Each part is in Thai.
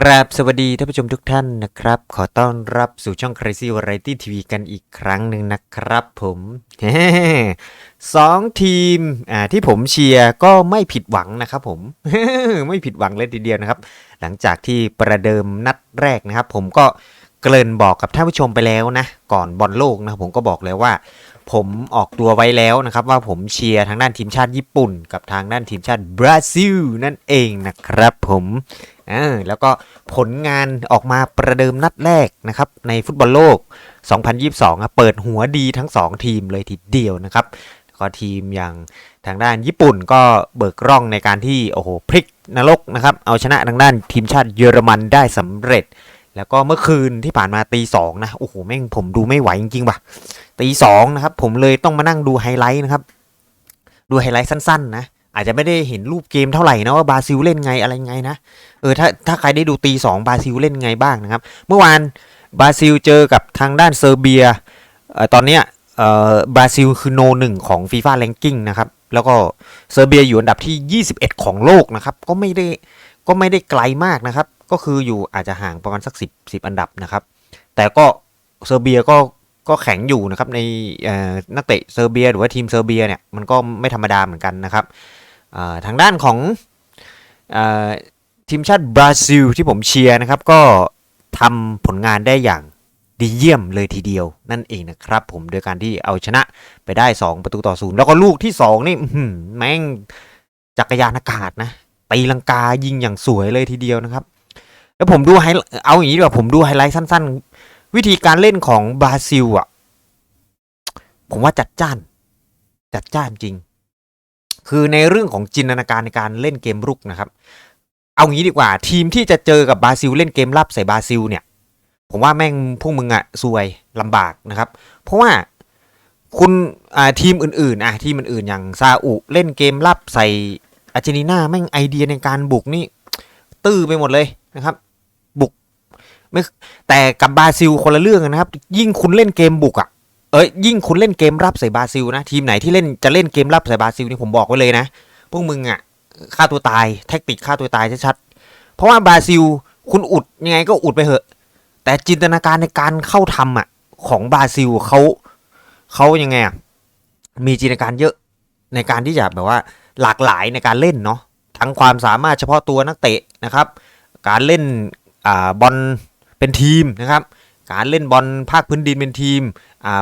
กราบสวัสดีท่านผู้ชมทุกท่านนะครับ ขอต้อนรับสู่ช่อง Crazy Variety TV กันอีกครั้งหนึ่งนะครับผมสองทีมอ่าที่ผมเชียร์ก็ไม่ผิดหวังนะครับผม ไม่ผิดหวังเลยทีเดียวนะครับ หลังจากที่ประเดิมนัดแรกนะครับ ผมก็เกริ่นบอกกับท่านผู้ชมไปแล้วนะ ก่อนบอลโลกนะผมก็บอกแล้วว่า ผมออกตัวไว้แล้วนะครับ ว่าผมเชียร์ทางด้านทีมชาติญี่ปุ่น กับทางด้านทีมชาติบราซิลนั่นเองนะครับผม อ่าแล้วก็ผลงานออกมาประเดิมนัดแรกนะครับในฟุตบอลโลก 2022ครับเปิดหัวดีทั้ง 2 ทีมเลยทีเดียวนะครับก็ทีมอย่างทางด้านญี่ปุ่นก็เบิกร่องในการที่โอ้โหพลิกนรกนะครับเอาชนะทางด้านทีมชาติเยอรมันได้สำเร็จ แล้วก็เมื่อคืนที่ผ่านมาตีสองนะโอ้โหแม่งผมดูไม่ไหวจริงๆว่ะตีสองนะครับผมเลยต้องมานั่งดูไฮไลท์นะครับดูไฮไลท์สั้นๆนะ อาจจะไม่ได้เห็นรูปเกมเท่าไหร่นะว่าบราซิลเล่นไงอะไรไงนะเออถ้าถ้าใครได้ดูตีสองบราซิลเล่นไงบ้างนะครับ เมื่อวานบราซิลเจอกับทางด้านเซอร์เบียตอนเนี้ยบราซิลคือโนหนึ่งของฟีฟ่าแรงกิ้งนะครับแล้วก็เซอร์เบียอยู่อันดับที่ 21 ของโลกนะครับ ก็ไม่ได้ก็ไม่ได้ไกลมากนะครับ ก็คืออยู่อาจจะห่างประมาณสัก 10 10 อันดับนะครับ แต่ก็เซอร์เบียก็ก็แข็งอยู่นะครับในนักเตะเซอร์เบีย หรือว่าทีมเซอร์เบียเนี่ยมันก็ไม่ธรรมดาเหมือนกันนะครับ ทางด้านของอทีมชาติบราซิลที่ผมเชียร์นะครับ ก็ทำผลงานได้อย่างดีเยี่ยมเลยทีเดียวนั่นเองนะครับ ผมโดยการที่เอาชนะไปได้ 2 ประตูต่อศูนย์แล้วก็ลูกที่ 2 นี่แม่งจักรยานอากาศนะตีลังกายิงอย่างสวยเลยทีเดียวนะครับ แล้วผมดูไฮเอาอย่างนี้ดีกว่าผมดูไฮไลท์สั้น ๆ วิธีการเล่นของบราซิลอะ ผมว่าจัดจ้าน จัดจ้านจริง คือในเรื่องของจินตนาการในการเล่นเกมรุกนะครับ เอางี้ดีกว่า ทีมที่จะเจอกับบราซิลเล่นเกมรับใส่บราซิลเนี่ย ผมว่าแม่งพวกมึงอะซวยลำบากนะครับ เพราะว่าคุณทีมอื่นๆอะทีมอื่นๆอย่างซาอุเล่นเกมรับใส่อาร์เจนตินาแม่งไอเดียในการบุกนี่ ตื้อไปหมดเลยนะครับ บุกไม่แต่กับบราซิลคนละเรื่องนนะครับ ยิ่งคุณเล่นเกมบุกอะ เอ้ยยิ่งคุณเล่นเกมรับใส่บราซิลนะ ทีมไหนที่เล่นจะเล่นเกมรับใส่บราซิลนี่ผมบอกไว้เลยนะ พวกมึงอะฆ่าตัวตายแท็กติกฆ่าตัวตายชัดๆเพราะว่าบราซิลคุณอุดยังไงก็อุดไปเถอะ แต่จินตนาการในการเข้าทำอะของบราซิลเขาเขายังไงอะมีจินตนาการเยอะในการที่จะแบบว่าหลากหลายในการเล่นเนาะทั้งความสามารถเฉพาะตัวนักเตะนะครับ การเล่นอ่าบอลเป็นทีมนะครับ การเล่นบอลภาคพื้นดินเป็นทีม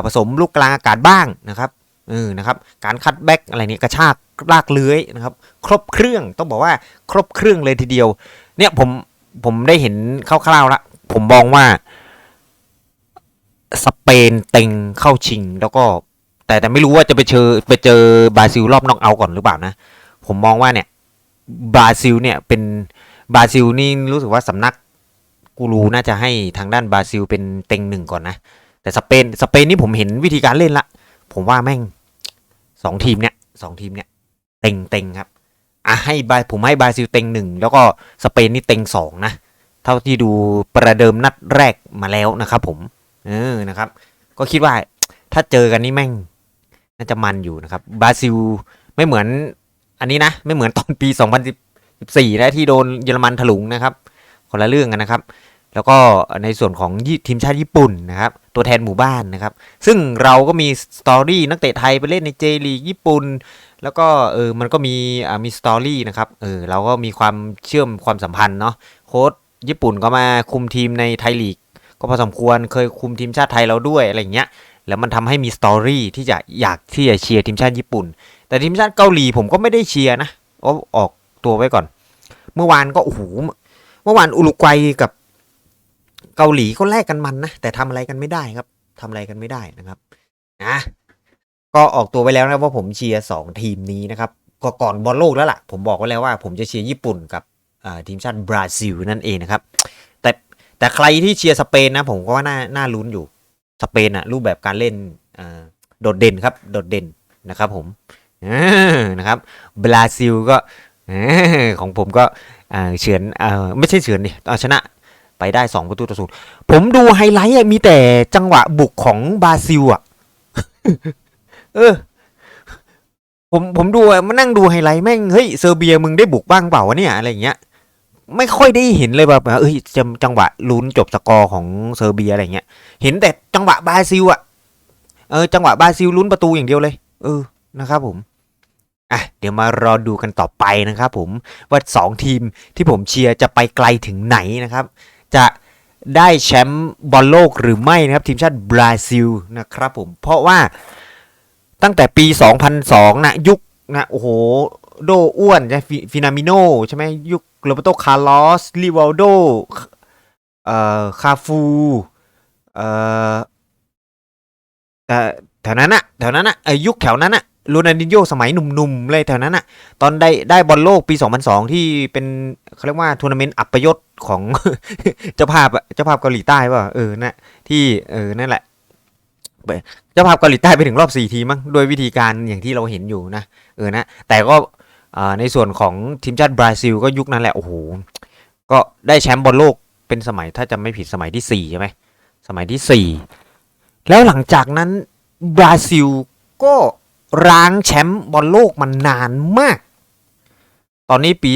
ผสมลูกกลางอากาศบ้างนะครับเออนะครับการคัดแบ็กอะไรเนี่ยกระชากลากเลื้อยนะครับ ครบเครื่องต้องบอกว่าครบเครื่องเลยทีเดียว เนี่ยผมผมได้เห็นคร่าวๆแล้วผมมองว่า สเปนเต็งเข้าชิงแล้วก็ แต่แต่ไม่รู้ว่าจะไปเจอไปเจอบราซิลรอบน็อกเอาก่อนหรือเปล่านะ ผมมองว่าเนี่ยบราซิลเนี่ยเป็นบราซิลนี่รู้สึกว่าสำนักกูรูน่าจะให้ทางด้านบราซิลเป็นเต็งหนึ่งก่อนนะ แต่สเปนสเปนนี่ผมเห็นวิธีการเล่นละ ผมว่าแม่งสองทีมเนี่ยสองทีมเนี่ยเต็งเต็งครับอะให้บาผมให้บราซิลเต็งหนึ่งแล้วก็สเปนนี่เต็งสองนะเท่าที่ดูประเดิมนัดแรกมาแล้วนะครับ ผม เออนะครับ ก็คิดว่าถ้าเจอกันนี่แม่งน่าจะมันอยู่นะครับบราซิลไม่เหมือนอันนี้นะ ไม่เหมือนตอนปี 2014นะที่โดนเยอรมันถลุงนะครับคนละเรื่องกันนะครับ แล้วก็ในส่วนของทีมชาติญี่ปุ่นนะครับ ตัวแทนหมู่บ้านนะครับ ซึ่งเราก็มีสตอรี่นักเตะไทยไปเล่นในเจลีญี่ปุ่น แล้วก็เออมันก็มีอ่ามีสตอรี่นะครับเออเราก็มีความเชื่อมความสัมพันธ์เนาะโค้ชญี่ปุ่นก็มาคุมทีมในไทยลีกก็พอสมควรเคยคุมทีมชาติไทยเราด้วยอะไรอย่างเงี้ยแล้วมันทำให้มีสตอรี่ที่จะอยากที่จะเชียร์ทีมชาติญี่ปุ่น แต่ทีมชาติเกาหลีผมก็ไม่ได้เชียร์นะเอาออกตัวไว้ก่อน เมื่อวานก็โอ้โหเมื่อวานอุรุกวัยกับ เกาหลีก็แลกกันมันนะ แต่ทำอะไรกันไม่ได้ครับทำอะไรกันไม่ได้นะครับนะก็ออกตัวไว้แล้วนะว่าผมเชียร์สองทีมนี้นะครับก็ก่อนบอลโลกแล้วล่ะ ผมบอกไว้แล้วว่า ผมจะเชียร์ญี่ปุ่นกับทีมชาติบราซิลนั่นเองนะครับ แต่แต่ใครที่เชียร์สเปนนะ ผมก็ว่าน่าน่าลุ้นอยู่สเปนอะรูปแบบการเล่นโดดเด่นครับ โดดเด่นนะครับ ผมนะครับบราซิลก็ของผมก็เฉือนอไม่ใช่เฉือนดิเอาชนะ ไปได้ 2 ประตูต่อศูนย์ผมดูไฮไลท์มีแต่จังหวะบุกของบราซิลอะเออ ผมผมดูมานั่งดูไฮไลท์แม่งเฮ้ยเซอร์เบียมึงได้บุกบ้างเปล่าวะเนี่ยอะไรอย่างเงี้ย ไม่ค่อยได้เห็นเลยแบบเอ้ยจ,จังหวะลุ้นจบสกอร์ของเซอร์เบียอะไรเงี้ย เห็นแต่จังหวะบราซิลอะเออจังหวะบราซิลลุ้นประตูอย่างเดียวเลย เออนะครับผมอะเดี๋ยวมารอดูกันต่อไปนะครับผมว่าสองทีมที่ผมเชียร์จะไปไกลถึงไหนนะครับ จะได้แชมป์บอลโลกหรือไม่นะครับ ทีมชาติบราซิลนะครับผม เพราะว่าตั้งแต่ปี 2002 นะ ยุคนะโอ้โห โดอ้วนใช่ฟินามิโนใช่ไหมยุคโรเบโตคาร์ลอสลิวาลโดเอ่อคาฟูเอ่อแต่แถวนั้นอะแถวนั้นอะไอยุคแถวนั้นอะ โรนัลดินโยสมัยหนุ่มๆเลยแถวนั้นอะตอนได้ได้บอลโลกปี 2002 ที่เป็นเขาเรียกว่าทัวร์นาเมนต์อัปยศของเจ้าภาพเจ้าภาพเกาหลีใต้ป่ะเออนะที่เออนั่นแหละเจ้าภาพเกาหลีใต้ไปถึงรอบสี่ทีมั้งโดยวิธีการอย่างที่เราเห็นอยู่นะเออนะแต่ก็ในส่วนของทีมชาติบราซิลก็ยุคนั้นแหละโอ้โหก็ได้แชมป์บอลโลกเป็นสมัยถ้าจำไม่ผิดสมัยที่สี่ใช่ไหมสมัยที่สี่แล้วหลังจากนั้นบราซิลก็ ร้างแชมป์บอลโลกมานานมาก ตอนนี้ปี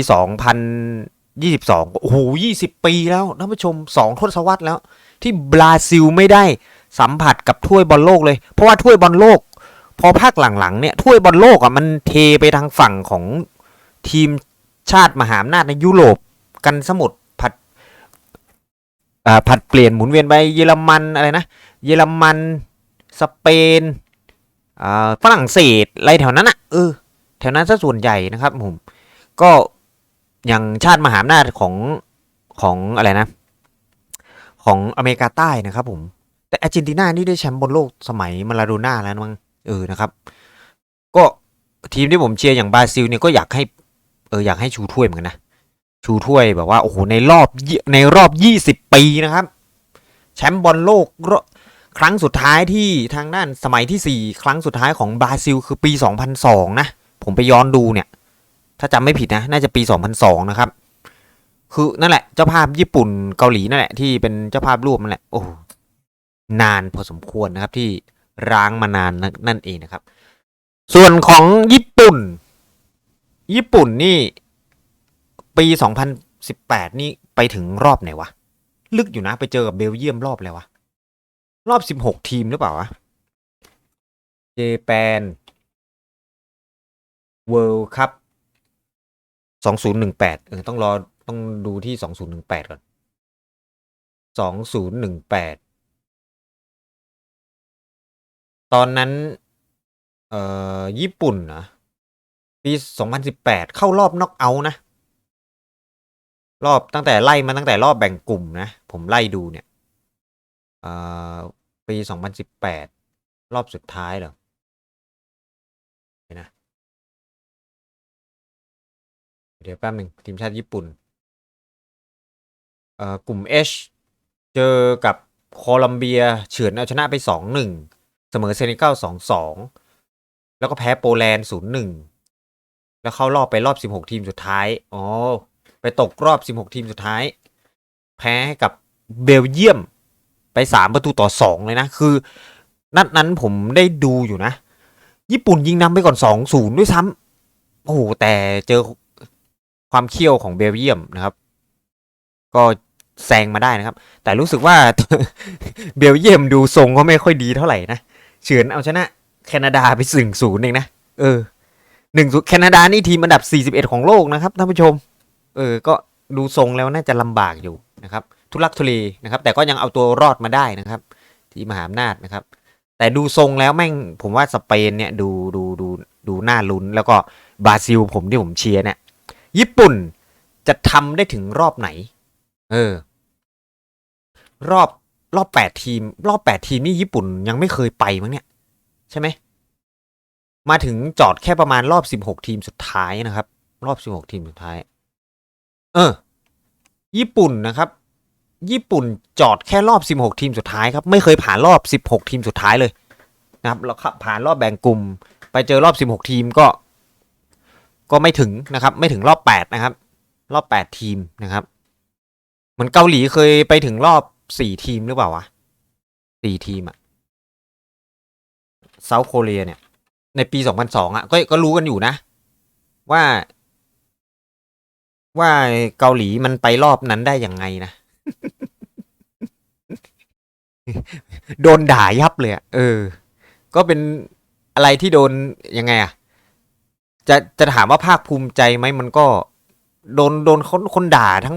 2022 โอ้โห 20 ปีแล้วท่านผู้ชม 2 ทศวรรษแล้ว ที่บราซิลไม่ได้สัมผัสกับถ้วยบอลโลกเลย เพราะว่าถ้วยบอลโลก พอภาคหลังๆเนี่ยถ้วยบอลโลกอะมันเทไปทางฝั่งของทีมชาติมหาอำนาจในยุโรปกันสมุดผัดอ่าผัดเปลี่ยนหมุนเวียนไปเยอรมันอะไรนะ เยอรมัน สเปน ฝรั่งเศสอะไรแถวนั้นอะเออแถวนั้นซะส่วนใหญ่นะครับผมก็อย่างชาติมหาอำนาจของของอะไรนะ ของอเมริกาใต้นะครับผมแต่อาร์เจนตินานี่ได้แชมป์บอลโลกสมัยมาลาโดน่าแล้วมั้งเออนะครับ ก็ทีมที่ผมเชียร์อย่างบราซิลเนี่ยก็อยากให้เอออยากให้ชูถ้วยเหมือนกันนะชูถ้วยแบบว่าโอ้โหในรอบในรอบยี่สิบปีนะครับ แชมป์บอลโลกร ครั้งสุดท้ายที่ทางด้านสมัยที่สี่ครั้งสุดท้ายของบราซิล คือปี 2002 นะ ผมไปย้อนดูเนี่ย ถ้าจำไม่ผิดนะ น่าจะปี 2002 นะครับ คือนั่นแหละ เจ้าภาพญี่ปุ่นเกาหลีนั่นแหละ ที่เป็นเจ้าภาพร่วมนั่นแหละ โอ้ นานพอสมควรนะครับที่ร้างมานานนั่นเองนะครับ ส่วนของญี่ปุ่น ญี่ปุ่นนี่ปี 2018 นี่ไปถึงรอบไหนวะ ลึกอยู่นะ ไปเจอกับเบลเยียมรอบอะไรวะ รอบ16ทีมหรือเปล่าวะเจแปนเวิลด์คัพ2018เออต้องรอต้องดูที่2018ก่อน2018ตอนนั้น เอ่อ ญี่ปุ่นนะปี2018เข้ารอบน็อกเอาท์นะ รอบตั้งแต่ไล่มาตั้งแต่รอบแบ่งกลุ่มนะ ผมไล่ดูเนี่ย ปี 2018 รอบสุดท้ายเหรอนะเดี๋ยวแป๊บหนึ่งทีมชาติญี่ปุ่นเอ่อกลุ่ม H เจอกับโคลัมเบียเฉือนเอาชนะไป 2-1 เสมอเซเนกัล2-2 แล้วก็แพ้โปแลนด์ 0-1 แล้วเข้ารอบไปรอบ 16 ทีมสุดท้าย อ๋อ ไปตกรอบ 16 ทีมสุดท้าย แพ้ให้กับเบลเยียม ไป3ประตูต่อ2เลยนะ คือ นัดนั้นผมได้ดูอยู่นะ ญี่ปุ่นยิงนำไปก่อน2-0ด้วยซ้ำโอ้โห แต่เจอความเขี้ยวของเบลเยียมนะครับ ก็แซงมาได้นะครับ แต่รู้สึกว่าเบลเยียมดูทรงก็ไม่ค่อยดีเท่าไหร่นะเฉือนเอาชนะแคนาดาไปสึ่งศูนย์เองนะ เออหนึ่งแคนาดานี่ทีมอันดับ 41 ของโลกนะครับท่านผู้ชม เออ ก็ดูทรงแล้วน่าจะลำบากอยู่นะครับ ทุลักทุเลนะครับ แต่ก็ยังเอาตัวรอดมาได้นะครับ ที่มหาอำนาจนะครับ แต่ดูทรงแล้วแม่งผมว่าสเปนเนี่ยดูดูดูดูน่าลุ้น แล้วก็บราซิลผมที่ผมเชียร์เนี่ยญี่ปุ่นจะทำได้ถึงรอบไหน เออ รอบรอบแปดทีม รอบแปดทีมนี่ญี่ปุ่นยังไม่เคยไปมั้งเนี่ย ใช่ไหมมาถึงจอดแค่ประมาณรอบสิบหกทีมสุดท้ายนะครับ รอบสิบหกทีมสุดท้าย เออ ญี่ปุ่นนะครับ ญี่ปุ่นจอดแค่รอบสิบหกทีมสุดท้ายครับ ไม่เคยผ่านรอบสิบหกทีมสุดท้ายเลยนะครับแล้วครับผ่านรอบแบ่งกลุ่ม ไปเจอรอบสิบหกทีมก็ ก็ไม่ถึงนะครับ ไม่ถึงรอบแปดนะครับ รอบแปดทีมนะครับ เหมือนเกาหลีเคยไปถึงรอบสี่ทีมหรือเปล่าวะสี่ทีมอะเซาท์โคเรียเนี่ย ในปีสองพันสองอะก็ก็รู้กันอยู่นะ ว่า ว่าเกาหลีมันไปรอบนั้นได้ยังไงนะ โดนด่ายับเลยอะเออ ก็เป็นอะไรที่โดนยังไงอะจะจะถามว่าภาคภูมิใจไหมมันก็ โดนโดนคนคนด่าทั้ง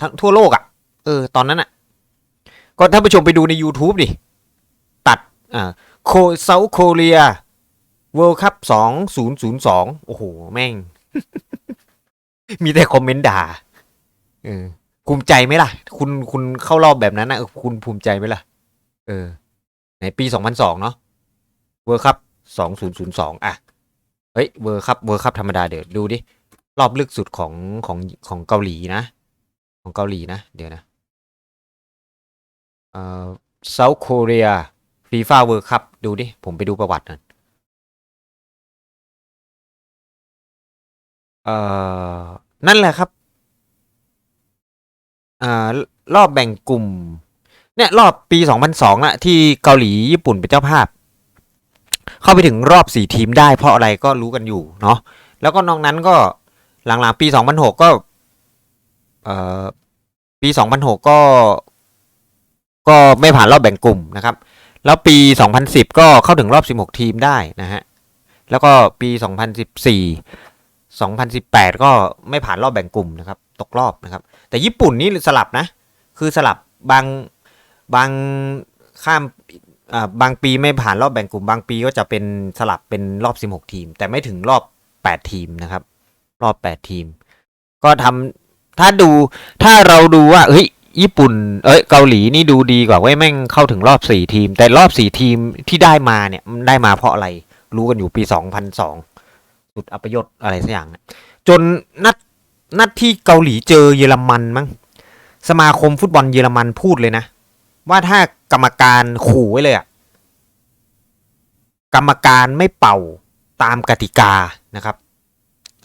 ทั้งทั่วโลกอะเออ ตอนนั้นอะก็ท่านผู้ชมไปดูใน YouTube ดิ ตัด อ่าโคเซาโคเรียเวิลด์คัพสองศูนย์ศูนย์สองโอ้โห แม่ง มีแต่คอมเมนต์ด่าเออ ภูมิใจไหมล่ะ คุณคุณเข้ารอบแบบนั้นนะคุณภูมิใจไหมล่ะ เออในปีสองพันสองเนาะเวิร์คัพสองศูนย์ศูนย์สองอะเฮ้ยเวิร์คัพเวิร์คัพธรรมดาเดี๋ยวดูดิรอบลึกสุดของของของเกาหลีนะ ของเกาหลีนะ เดี๋ยวนะเอ่อเซาท์โคเรียฟีฟ่าเวิร์คัพดูดิ ผมไปดูประวัติหน่อยเอ่อ นั่นแหละครับ อ่ารอบแบ่งกลุ่ม เนี่ย รอบปี2002อะที่เกาหลีญี่ปุ่นเป็นเจ้าภาพ เข้าไปถึงรอบสี่ทีมได้เพราะอะไรก็รู้กันอยู่เนาะแล้วก็นอกนั้นก็หลังๆปี2006ก็เอ่อปี2006ก็ ก็ไม่ผ่านรอบแบ่งกลุ่มนะครับ แล้วปี2010ก็เข้าถึงรอบ16ทีมได้นะฮะแล้วก็ปี2014 2018ก็ไม่ผ่านรอบแบ่งกลุ่มนะครับ ตกรอบนะครับ แต่ญี่ปุ่นนี่สลับนะ คือสลับบางบางข้ามบางปีไม่ผ่านรอบแบ่งกลุ่มบางปีก็จะเป็นสลับเป็นรอบ 16 ทีม แต่ไม่ถึงรอบ 8 ทีมนะครับ รอบ 8 ทีม ก็ทำถ้าดูถ้าเราดูว่าเฮ้ยญี่ปุ่น เอ้ยเกาหลีนี่ดูดีกว่าเว้ยแม่งเข้าถึงรอบ 4 ทีม แต่รอบ 4 ทีมที่ได้มาเนี่ยมันได้มาเพราะอะไรรู้กันอยู่ปี 2002 สุดอัปยศอะไรสักอย่าง จนนัด นัดที่เกาหลีเจอเยอรมันมั้งสมาคมฟุตบอลเยอรมันพูดเลยนะ ว่าถ้ากรรมการขู่ไว้เลยอะกรรมการไม่เป่าตามกติกานะครับ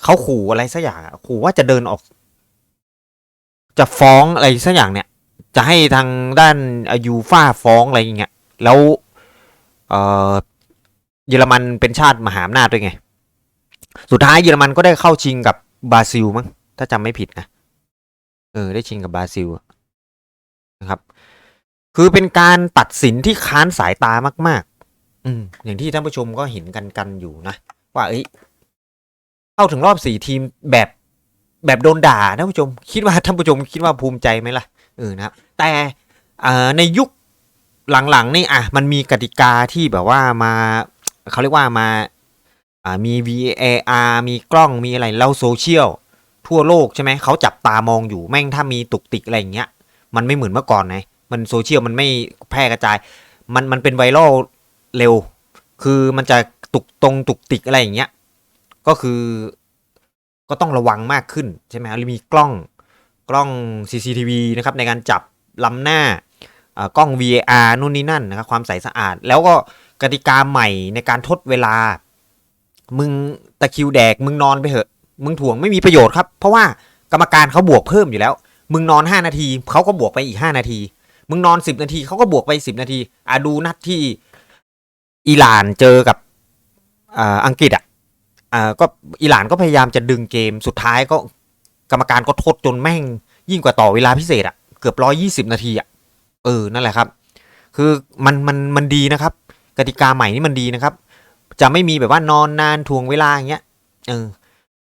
เขาขู่อะไรสักอย่างขู่ว่าจะเดินออก จะฟ้องอะไรสักอย่างเนี่ย จะให้ทางด้านยูฟ่าฟ้องอะไรอย่างเงี้ยแล้วเเยอรมันเป็นชาติมหาอำนาจด้วยไง สุดท้ายเยอรมันก็ได้เข้าชิงกับบราซิลมั้ง ถ้าจำไม่ผิดนะเออ ได้ชิงกับบราซิลนะครับ คือเป็นการตัดสินที่ค้านสายตามาก ๆ อืมอย่างที่ท่านผู้ชมก็เห็นกันกันอยู่นะ ว่าเอ้ยเข้าถึงรอบสี่ทีมแบบแบบโดนด่าท่านผู้ชม คิดว่าท่านผู้ชมคิดว่าภูมิใจไหมล่ะเออนะครับ แต่อ่าในยุคหลังๆนี่อะมันมีกติกาที่แบบว่ามาเขาเรียกว่ามาอ่ามี VAR มีกล้องมีอะไรแล้วโซเชียล ทั่วโลกใช่ไหมเขาจับตามองอยู่แม่งถ้ามีตุกติกอะไรอย่างเงี้ย มันไม่เหมือนเมื่อก่อนไงมันโซเชียลมันไม่แพร่กระจาย มันมันเป็นไวรัลเร็ว คือมันจะตุกตรงตุกติกอะไรอย่างเงี้ย ก็คือก็ต้องระวังมากขึ้นใช่ไหมแล้วมีกล้องกล้อง CCTV นะครับในการจับลำหน้าอ่ากล้อง VAR นู่นนี่นั่นนะครับความใสสะอาด แล้วก็กติกาใหม่ในการทดเวลา มึงตะคิวแดกมึงนอนไปเถอะ มึงถ่วงไม่มีประโยชน์ครับ เพราะว่ากรรมการเขาบวกเพิ่มอยู่แล้ว มึงนอนห้านาทีเขาก็บวกไปอีกห้านาที มึงนอนสิบนาทีเขาก็บวกไปสิบนาทีอะดูนัดที่อิหร่านเจอกับอ่าอังกฤษอะอ่าก็อิหร่านก็พยายามจะดึงเกมสุดท้ายก็กรรมการก็ทดจนแม่ง ยิ่งกว่าต่อเวลาพิเศษอะเกือบร้อยี่สิบนาทีอะเออนั่นแหละครับ คือมันมันมันดีนะครับ กติกาใหม่นี่มันดีนะครับ จะไม่มีแบบว่านอนนานทวงเวลาอย่างเงี้ยเออ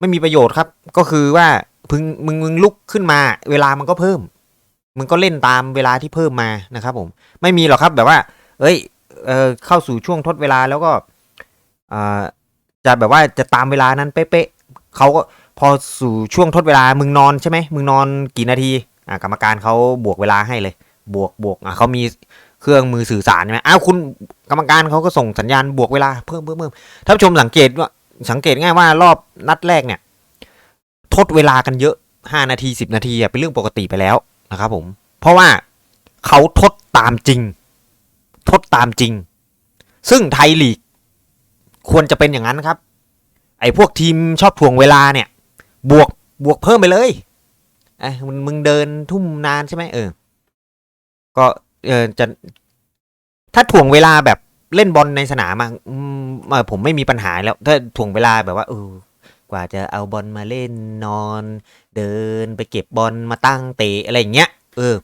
ไม่มีประโยชน์ครับ ก็คือว่าพึงมึงมึงลุกขึ้นมา เวลามันก็เพิ่ม มึงก็เล่นตามเวลาที่เพิ่มมานะครับ ผม ไม่มีหรอกครับแบบว่า เอ้ยเออเข้าสู่ช่วงทดเวลาแล้วก็อ่าจะแบบว่าจะตามเวลานั้นเป๊ะๆเขาก็พอสู่ช่วงทดเวลามึงนอนใช่ไหมมึงนอนกี่นาทีอ่ากรรมการเขาบวกเวลาให้เลย บวกบวกอะเขามีเครื่องมือสื่อสารใช่ไหมอ้าวคุณกรรมการเขาก็ส่งสัญญาณบวกเวลาเพิ่มเพิ่มเพิ่มท่านผู้ชมสังเกตว่า สังเกตง่ายว่ารอบนัดแรกเนี่ยทดเวลากันเยอะห้านาทีสิบนาทีเป็นเรื่องปกติไปแล้วนะครับผมเพราะว่าเขาทดตามจริง ทดตามจริง ซึ่งไทยลีก ควรจะเป็นอย่างนั้นครับ ไอ้พวกทีมชอบถ่วงเวลาเนี่ย บวกบวกเพิ่มไปเลยไอ้มึงมึงเดินทุ่มนานใช่ไหมเออ ก็เออจะถ้าถ่วงเวลาแบบ เล่นบอลในสนามอะอืมเอ่อผมไม่มีปัญหาแล้ว ถ้าถ่วงเวลาแบบว่าเออกว่าจะเอาบอลมาเล่นนอน เดินไปเก็บบอลมาตั้งเตะอะไรอย่างเงี้ยเออ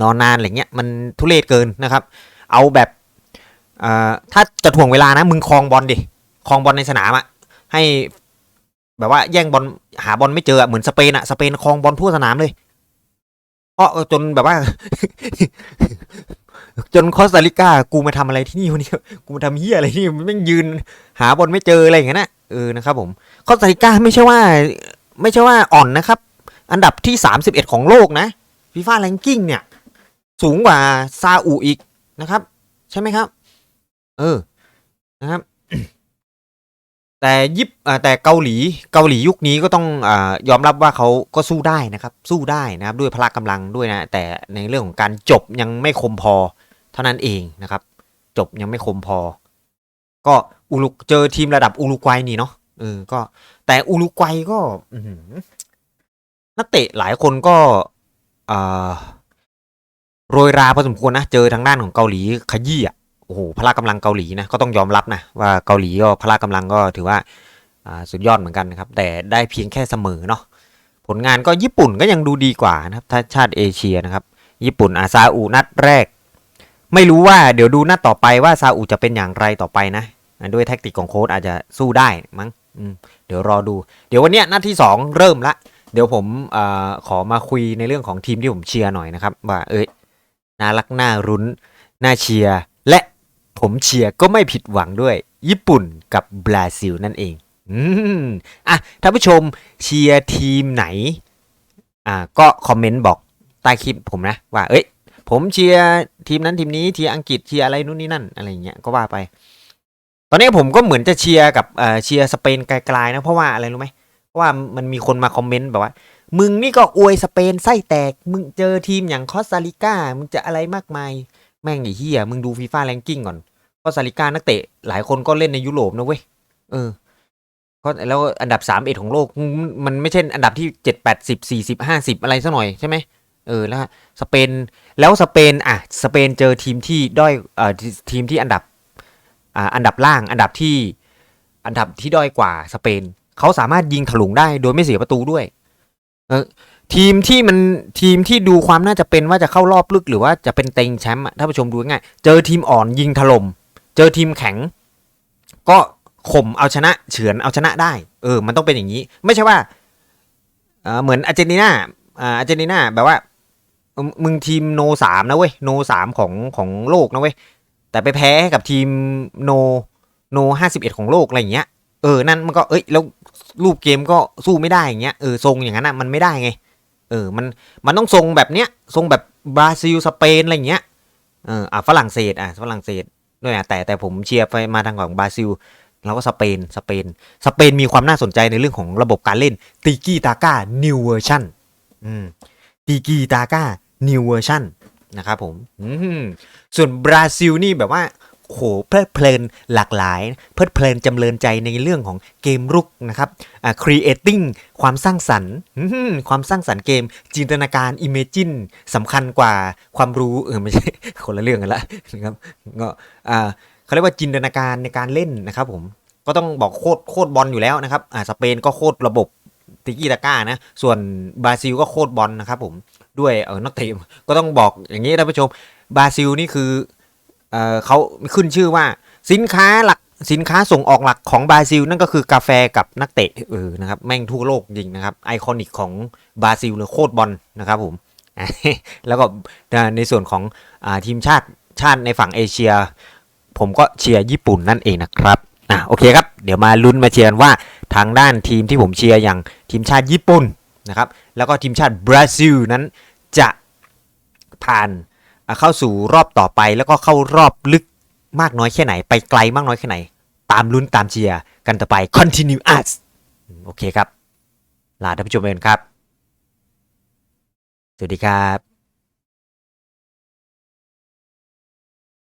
นอนนานอะไรเงี้ยมันทุเรศเกินนะครับ เอาแบบอ่าถ้าจะถ่วงเวลานะมึงคลองบอลดิคลองบอลในสนามอะให้แบบว่าแย่งบอลหาบอลไม่เจอเหมือนสเปนอะสเปนคลองบอลทั่วสนามเลยเพราะจนแบบว่า จนคอสตาริกากูมาทำอะไรที่นี่วะเนี่กูมาทำเฮียอะไรที่นี่มันแม่ยืน หาบอลไม่เจออะไรอย่างเงี้ยนะเออนะครับผมคอสตาริกาไม่ใช่ว่า ไม่ใช่ว่าอ่อนนะครับ อันดับที่ 31 ของโลกนะฟีฟ่าแรงกิ้งเนี่ย สูงกว่าซาอุอีกนะครับ ใช่ไหมครับ เออนะครับ แต่ยิปแต่เกาหลีเกาหลียุคนี้ก็ต้องอยอมรับว่าเขาก็สู้ได้นะครับ สู้ได้นะครับ ด้วยพละกำลังด้วยนะ แต่ในเรื่องของการจบยังไม่คมพอ เท่านั้นเองนะครับ จบยังไม่คมพอ ก็อุลุกเจอทีมระดับอุรุกวัยนี่เนาะเออก็ แต่อุรุกวัยก็นักเตะหลายคนก็อโรยราพอสมควรนะเจอทางด้านของเกาหลีขยี้อะโอ้โหพละกำลังเกาหลีนะก็ต้องยอมรับนะว่าเกาหลีก็พละกำลังก็ถือว่าอ่าสุดยอดเหมือนกันนะครับ แต่ได้เพียงแค่เสมอเนาะผลงานก็ญี่ปุ่นก็ยังดูดีกว่านะครับถ้าชาติเอเชียนะครับ ญี่ปุ่นอาซาอุนัดแรก ไม่รู้ว่าเดี๋ยวดูหนัดต่อไปว่าซาอุจะเป็นอย่างไรต่อไปนะด้วยแท็กติกของโค้ชอาจจะสู้ได้มั้งเดี๋ยวรอดู เดี๋ยววันนี้ยนัดที่สองเริ่มละ เดี๋ยวผมอขอมาคุยในเรื่องของทีมที่ผมเชียร์หน่อยนะครับ ว่าเอ้ยน่ารักน่ารุ้นน่าเชียร์และผมเชียร์ก็ไม่ผิดหวังด้วย ญี่ปุ่นกับบราซิลนั่นเองอืมอะท่านผู้ชมเชียร์ทีมไหนอ่าก็คอมเมนต์บอกใต้คลิปผมนะว่าเอ้ย ผมเชียร์ทีมนั้นทีมนี้เชียร์อังกฤษเชียร์อะไรนู่นนี่นั่นอะไรเงี้ยก็ว่าไป ตอนนี้ผมก็เหมือนจะเชียร์กับเชียร์สเปนไกลๆนะเพราะว่าอะไรรู้ไหมเพราะว่ามันมีคนมาคอมเมนต์แบบว่า มึงนี่ก็อวยสเปนไส้แตก มึงเจอทีมอย่างคอสตาริกามึงจะอะไรมากมายแม่งไอ้เหี้ยมึงดูฟีฟ่าแรงกิ้งก่อนคอสตาริกานักเตะหลายคนก็เล่นในยุโรปนะเว้ยเออแล้วอันดับสามเอ็ดของโลกมันไม่ใช่อันดับที่เจ็ดแปดสิบสี่สิบห้าสิบอะไรซะหน่อยใช่ไหม เออแล้วสเปนแล้วสเปนอะสเปนเจอทีมที่ด้อยเอ่อทีมที่อันดับอ่าอันดับล่างอันดับที่อันดับที่ด้อยกว่าสเปนเขาสามารถยิงถลุงได้โดยไม่เสียประตูด้วย เออทีมที่มันทีมที่ดูความน่าจะเป็นว่าจะเข้ารอบลึกหรือว่าจะเป็นเต็งแชมป์ถ้าผู้ชมดูง่ายเจอทีมอ่อนยิงถล่มเจอทีมแข็ง ก็ข่มเอาชนะเฉือนเอาชนะได้ เออ มันต้องเป็นอย่างนี้ ไม่ใช่ว่าเออเหมือนอาร์เจนตินาอ่าอาร์เจนตินาแบบว่า มึงทีมโนสามนะเว้ยโนสามของของโลกนะเว้ยแต่ไปแพ้กับทีมโนโนห้าสิบเอ็ดของโลกอะไรอย่างเงี้ยเออนั่นมันก็เอ้ยแล้วรูปเกมก็สู้ไม่ได้อย่างเงี้ยเออทรงอย่างนั้นอะมันไม่ได้ไง เออมันมันต้องทรงแบบเนี้ยทรงแบบบราซิลสเปนอะไรอย่างเงี้ยเอออะฝรั่งเศสอะฝรั่งเศสด้วยอะแต่แต่ผมเชียร์ไปมาทางของบราซิล แล้วก็สเปนสเปนสเปนมีความน่าสนใจในเรื่องของระบบการเล่นติกี้ตาก้านิวเวอร์ชันอืม ติกี้ตาก้านิวเวอร์ชันนะครับผมส่วนบราซิลนี่แบบว่าโหเพลิดเพลินหลากหลาย เพลิดเพลินจำเริญใจในเรื่องของเกมรุกนะครับอ่า creating ความสร้างสรรค์ความสร้างสรรค์เกม จินตนาการ imagine สำคัญกว่าความรู้เออไม่ใช่คนละเรื่องกันละนะครับก็อ่าเขาเรียกว่าจินตนาการในการเล่นนะครับผมก็ต้องบอกโคตรโคตรบอลอยู่แล้วนะครับอ่าสเปนก็โคตรระบบ ติกี้ตาก้านะ ส่วนบราซิลก็โคตรบอลนะครับผมด้วยเออนักเตะก็ต้องบอกอย่างนี้ท่านผู้ชมบราซิลนี่คือเออเขาขึ้นชื่อว่าสินค้าหลักสินค้าส่งออกหลักของบราซิล นั่นก็คือกาแฟกับนักเตะเออนะครับแม่งทั่วโลกจริงนะครับไอคอนิกของบราซิลเลยโคตรบอลนะครับผมแล้วก็ในส่วนของอทีมชาติชาติในฝั่งเอเชีย ผมก็เชียร์ญี่ปุ่นนั่นเองนะครับ อะโอเคครับ เดี๋ยวมาลุ้นมาเชียร์กันว่าทางด้านทีมที่ผมเชียร์อย่างทีมชาติญี่ปุ่นนะครับ แล้วก็ทีมชาติบราซิลนั้นจะผ่านเข้าสู่รอบต่อไป แล้วก็เข้ารอบลึกมากน้อยแค่ไหน ไปไกลมากน้อยแค่ไหน ตามลุ้นตามเชียร์กันต่อไป continue us โอเคครับ ลาท่านผู้ชมไปก่อนครับ สวัสดีครับ